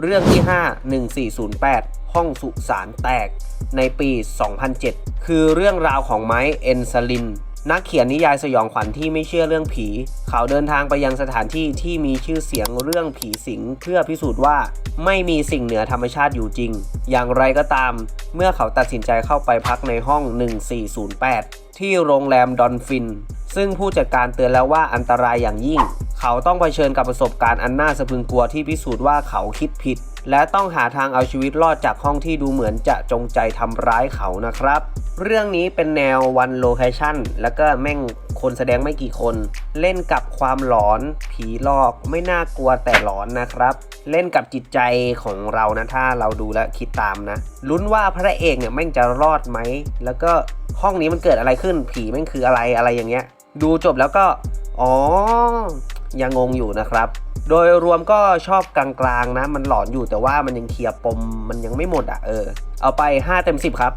เรื่องที่ 5 1408 ห้องสุสานแตกในปี 2007 คือเรื่องราวของไม้เอนซลิน นักเขียนนิยายสยองขวัญที่ไม่เชื่อเรื่องผี เขาเดินทางไปยังสถานที่ที่มีชื่อเสียงเรื่องผีสิง เพื่อพิสูจน์ว่าไม่มีสิ่งเหนือธรรมชาติอยู่จริง อย่างไรก็ตาม เมื่อเขาตัดสินใจเข้าไปพักในห้อง 1408 ที่โรงแรมดอนฟิน ซึ่งผู้จัดการเตือนแล้วว่าอันตรายอย่างยิ่ง เขาต้องเผชิญกับประสบการณ์อันน่าสะพึงกลัวที่พิสูจน์ว่าเขาคิดผิด และต้องหาทางเอาชีวิตรอดจากห้องที่ดูเหมือนจะจงใจทำร้ายเขานะครับ เรื่องนี้เป็นแนววันโลเคชั่นแล้วก็แม่งคนแสดงไม่กี่คน เล่นกับความหลอน ผีหลอกไม่น่ากลัวแต่หลอนนะครับ เล่นกับจิตใจของเรานะถ้าเราดูและคิดตามนะลุ้นว่าพระเอกเนี่ยแม่งจะรอดไหมแล้วก็ห้องนี้มันเกิดอะไรขึ้นผีแม่งคืออะไรอะไรอย่างเงี้ย ดูจบแล้วก็อ๋อ ยังงงอยู่นะครับ โดยรวมก็ชอบกลางๆนะ มันหลอนอยู่แต่ว่ามันยังเคลียร์ปมมันยังไม่หมดอะเออ เอาไป 5 เต็ม 10 ครับ